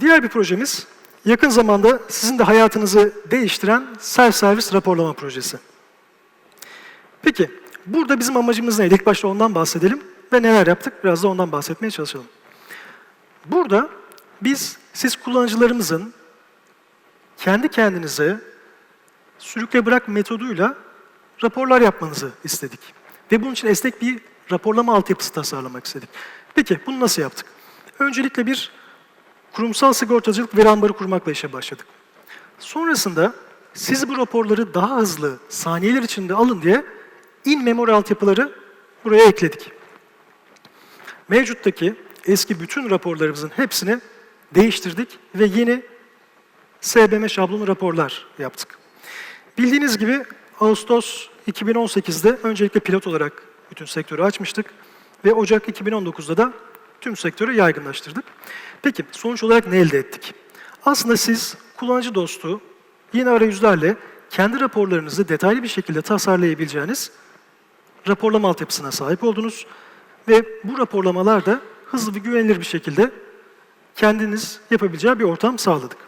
Diğer bir projemiz yakın zamanda sizin de hayatınızı değiştiren self-service raporlama projesi. Peki, burada bizim amacımız neydi? İlk başta ondan bahsedelim ve neler yaptık? Biraz da ondan bahsetmeye çalışalım. Burada biz, siz kullanıcılarımızın kendi kendinize sürükle bırak metoduyla raporlar yapmanızı istedik. Ve bunun için esnek bir raporlama altyapısı tasarlamak istedik. Peki, bunu nasıl yaptık? Öncelikle bir kurumsal sigortacılık veri ambarı kurmakla işe başladık. Sonrasında siz bu raporları daha hızlı, saniyeler içinde alın diye in-memory altyapıları buraya ekledik. Mevcuttaki eski bütün raporlarımızın hepsini değiştirdik ve yeni SBM şablonu raporlar yaptık. Bildiğiniz gibi Ağustos 2018'de öncelikle pilot olarak bütün sektörü açmıştık ve Ocak 2019'da da tüm sektörü yaygınlaştırdık. Peki sonuç olarak ne elde ettik? Aslında siz kullanıcı dostu yeni arayüzlerle kendi raporlarınızı detaylı bir şekilde tasarlayabileceğiniz raporlama altyapısına sahip oldunuz ve bu raporlamalar da hızlı ve güvenilir bir şekilde kendiniz yapabileceği bir ortam sağladık.